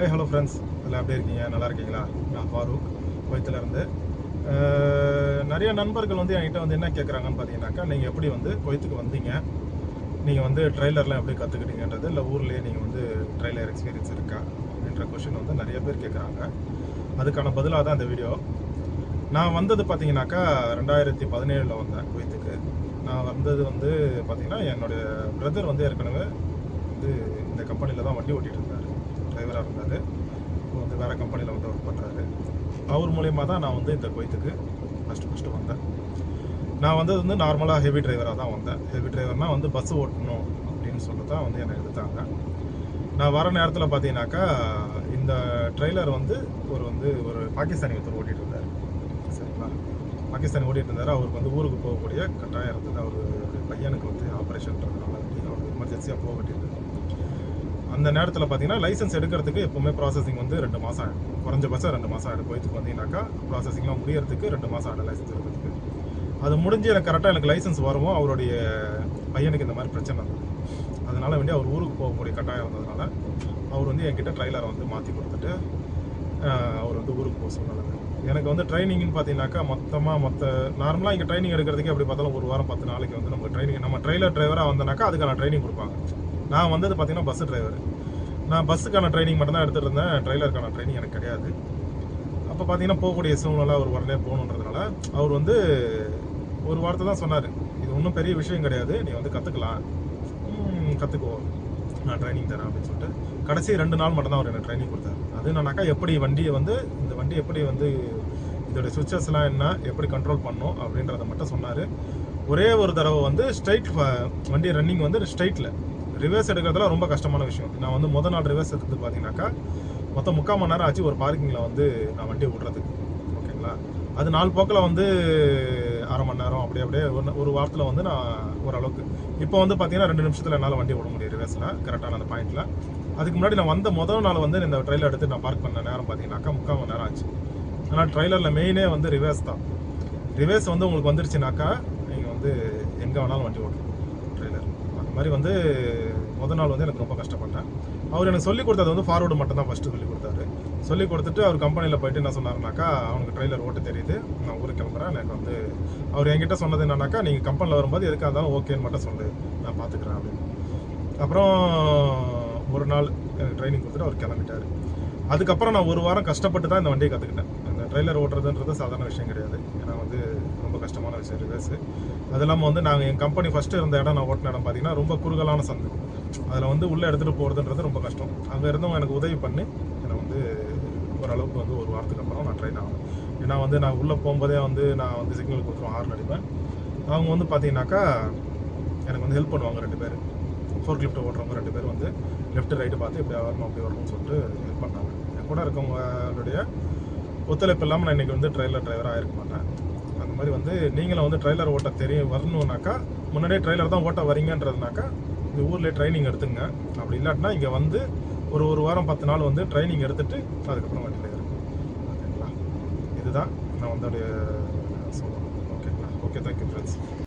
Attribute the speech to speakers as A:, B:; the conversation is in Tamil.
A: ஹாய் ஹலோ ஃப்ரெண்ட்ஸ் எல்லாம் எப்படி இருக்கீங்க நல்லா இருக்கீங்களா நான் ஃபாரூக் குவைத்திலேருந்து நிறைய நண்பர்கள் வந்து என்கிட்ட வந்து என்ன கேட்குறாங்கன்னு பார்த்தீங்கன்னாக்கா நீங்கள் எப்படி வந்து குவைத்துக்கு வந்தீங்க நீங்கள் வந்து ட்ரெய்லர்லாம் எப்படி கற்றுக்கிட்டீங்கன்றது இல்லை ஊர்லேயே நீங்கள் வந்து ட்ரெய்லர் எக்ஸ்பீரியன்ஸ் இருக்கா அப்படின்ற கொஷின் வந்து நிறைய பேர் கேட்குறாங்க அதுக்கான பதிலாக தான் இந்த வீடியோ நான் வந்தது பார்த்தீங்கன்னாக்கா ரெண்டாயிரத்தி பதினேழில் வந்தேன் குவைத்துக்கு நான் வந்தது வந்து பார்த்திங்கன்னா என்னுடைய பிரதர் வந்து ஏற்கனவே வந்து இந்த கம்பெனியில் தான் வண்டி ஓட்டிகிட்டு இருந்தார் டிரைவராக இருந்தார் வந்து வேறு கம்பெனியில் வந்து ஒர்க் பண்ணுறாரு அவர் மூலயமா தான் நான் வந்து இந்த கோயத்துக்கு ஃபஸ்ட்டு ஃபஸ்ட்டு வந்தேன் நான் வந்தது வந்து நார்மலாக ஹெவி டிரைவராக தான் வந்தேன் ஹெவி டிரைவர்னால் வந்து பஸ்ஸு ஓட்டணும் அப்படின்னு சொல்லி தான் வந்து என்னை எடுத்தாங்க நான் வர நேரத்தில் பார்த்தீங்கன்னாக்கா இந்த ட்ரெய்லர் வந்து ஒரு வந்து ஒரு பாகிஸ்தானி ஒருத்தர் ஓட்டிகிட்டு இருந்தார் சரிங்களா பாகிஸ்தானி ஓட்டிகிட்டு இருந்தார் அவருக்கு வந்து ஊருக்கு போகக்கூடிய கட்டாயம் இருந்தது அவர் பையனுக்கு வந்து ஆப்ரேஷன் பண்ணுறதுனால அவர் எமர்ஜென்சியாக போக அந்த நேரத்தில் பார்த்தீங்கன்னா லைசன்ஸ் எடுக்கிறதுக்கு எப்போவுமே ப்ராசஸிங் வந்து ரெண்டு மாதம் ஆகிடும் குறைஞ்சபட்சம் ரெண்டு மாதம் ஆகிடும் போயிட்டு வந்தீங்கன்னாக்கா ப்ராசஸிங்லாம் முடியறதுக்கு ரெண்டு மாதம் ஆகிடும் லைசன்ஸ் எடுக்கிறதுக்கு அது முடிஞ்சு எனக்கு கரெக்டாக எனக்கு லைசன்ஸ் வரவும் அவருடைய பையனுக்கு இந்த மாதிரி பிரச்சனை இருந்தது அதனால் வேண்டி அவர் ஊருக்கு போகக்கூடிய கட்டாயம் இருந்ததுனால அவர் வந்து என்கிட்ட ட்ரைலரை வந்து மாற்றி கொடுத்துட்டு அவர் வந்து ஊருக்கு போக சொன்னாங்க எனக்கு வந்து ட்ரைனிங்னு பார்த்தீங்கன்னாக்கா மொத்தமாக மொத்த நார்மலாக இங்கே ட்ரைனிங் எடுக்கிறதுக்கே எப்படி பார்த்தாலும் ஒரு வாரம் பத்து நாளைக்கு வந்து நம்ம ட்ரைனிங் நம்ம ட்ரைலர் டிரைவராக வந்தனாக்கா அதுக்கான ட்ரைனிங் கொடுப்பாங்க நான் வந்தது பார்த்தீங்கன்னா பஸ்ஸு டிரைவர் நான் பஸ்ஸுக்கான ட்ரைனிங் மட்டும்தான் எடுத்துகிட்டு இருந்தேன் ட்ரைலருக்கான ட்ரைனிங் எனக்கு கிடையாது அப்போ பார்த்தீங்கன்னா போகக்கூடிய சூழ்நிலை அவர் உடனே போகணுன்றதுனால அவர் வந்து ஒரு வார்த்தை தான் சொன்னார் இது ஒன்றும் பெரிய விஷயம் கிடையாது நீ வந்து கற்றுக்கலாம் கற்றுக்கோ நான் ட்ரைனிங் தரேன் அப்படின்னு சொல்லிட்டு கடைசி ரெண்டு நாள் மட்டும்தான் அவர் எனக்கு ட்ரைனிங் கொடுத்தார் அது என்னன்னாக்கா எப்படி வண்டியை வந்து இந்த வண்டி எப்படி வந்து இதோடய சுவிச்சஸ்லாம் என்ன எப்படி கண்ட்ரோல் பண்ணும் அப்படின்றத மட்டும் சொன்னார் ஒரே ஒரு தடவை வந்து ஸ்ட்ரைட் வண்டி ரன்னிங் வந்து ஸ்ட்ரைட்டில் ரிவர்ஸ் எடுக்கிறதுலாம் ரொம்ப கஷ்டமான விஷயம் நான் வந்து முதல் நாள் ரிவர்ஸ் எடுத்து பார்த்தீங்கன்னாக்கா மொத்தம் முக்கால் மணி நேரம் ஆச்சு ஒரு பார்க்கிங்கில் வந்து நான் வண்டி விடுறதுக்கு ஓகேங்களா அது நாலு போக்கில் வந்து அரை மணி நேரம் அப்படியே அப்படியே ஒரு ஒரு வாரத்தில் வந்து நான் ஓரளவுக்கு இப்போ வந்து பார்த்தீங்கன்னா ரெண்டு நிமிஷத்தில் என்னால் வண்டி விட முடியும் ரிவர்ஸில் கரெக்டான அந்த பாயிண்டில் அதுக்கு முன்னாடி நான் வந்த முதல் நாள் வந்து இந்த ட்ரெயிலர் எடுத்து நான் பார்க் பண்ண நேரம் பார்த்தீங்கன்னாக்கா முக்கால் மணி நேரம் ஆச்சு ஆனால் ட்ரெயிலரில் மெயினே வந்து ரிவர்ஸ் தான் ரிவர்ஸ் வந்து உங்களுக்கு வந்துருச்சுனாக்கா நீங்கள் வந்து எங்கே வேணாலும் வண்டி ஓட்டணும் ட்ரெய்லர் அந்த மாதிரி வந்து முதல் நாள் வந்து எனக்கு ரொம்ப கஷ்டப்பட்டேன் அவர் எனக்கு சொல்லிக் கொடுத்தது வந்து ஃபார்வர்டு மட்டும் தான் ஃபஸ்ட்டு சொல்லிக் கொடுத்தாரு சொல்லிக் கொடுத்துட்டு அவர் கம்பெனியில் போயிட்டு என்ன சொன்னார்னாக்கா அவனுக்கு ட்ரெய்லர் ஓட்டு தெரியுது நான் ஊருக்கு கிளம்புறேன் எனக்கு வந்து அவர் என்கிட்ட சொன்னது என்னன்னாக்கா நீங்கள் கம்பெனியில் வரும்போது எதுக்காக இருந்தாலும் ஓகேன்னு மட்டும் சொல்லு நான் பார்த்துக்குறேன் அப்படின்னு அப்புறம் ஒரு நாள் ட்ரைனிங் கொடுத்துட்டு அவர் கிளம்பிட்டார் அதுக்கப்புறம் நான் ஒரு வாரம் கஷ்டப்பட்டு தான் இந்த வண்டியை கற்றுக்கிட்டேன் அந்த ட்ரெய்லர் ஓட்டுறதுன்றது சாதாரண விஷயம் கிடையாது ஏன்னா வந்து ரொம்ப கஷ்டமான விஷயம் ரிவர்ஸு அது இல்லாமல் வந்து நாங்கள் என் கம்பெனி ஃபஸ்ட்டு இருந்த இடம் நான் ஓட்டின இடம் பார்த்தீங்கன்னா ரொம்ப குறுகலான சந்தை அதில் வந்து உள்ளே எடுத்துகிட்டு போகிறதுன்றது ரொம்ப கஷ்டம் அங்கே இருந்தவங்க எனக்கு உதவி பண்ணி என்னை வந்து ஓரளவுக்கு வந்து ஒரு வாரத்துக்கு அப்புறம் நான் ட்ரெயின் ஆகணும் ஏன்னா வந்து நான் உள்ளே போகும்போதே வந்து நான் வந்து சிக்னல் கொடுத்துருவோம் ஹார்ன் அடிப்பேன் அவங்க வந்து பார்த்தீங்கன்னாக்கா எனக்கு வந்து ஹெல்ப் பண்ணுவாங்க ரெண்டு பேர் ஃபோர் கிளிஃப்ட்டை ஓட்டுறவங்க ரெண்டு பேர் வந்து லெஃப்ட் ரைட்டு பார்த்து இப்படி வரணும் அப்படி வரணும்னு சொல்லிட்டு ஹெல்ப் பண்ணாங்க என் கூட இருக்கவங்களுடைய ஒத்துழைப்பு இல்லாமல் நான் இன்றைக்கி வந்து ட்ரெயிலர் டிரைவராக இருக்க மாட்டேன் அந்த மாதிரி வந்து நீங்களும் வந்து ட்ரெயிலர் ஓட்ட தெரியும் வரணுன்னாக்கா முன்னாடியே ட்ரெய்லர் தான் ஓட்ட வரீங்கன்றதுனாக்கா இந்த ஊர்லேயே ட்ரைனிங் எடுத்துங்க அப்படி இல்லாட்டினா இங்கே வந்து ஒரு ஒரு வாரம் பத்து நாள் வந்து ட்ரைனிங் எடுத்துகிட்டு அதுக்கப்புறம் வண்டியில் இருக்கும் ஓகேங்களா இதுதான் நான் வந்து அப்படியே சொல்லுவேன் ஓகேங்களா ஓகே தேங்க்யூ ஃப்ரெண்ட்ஸ்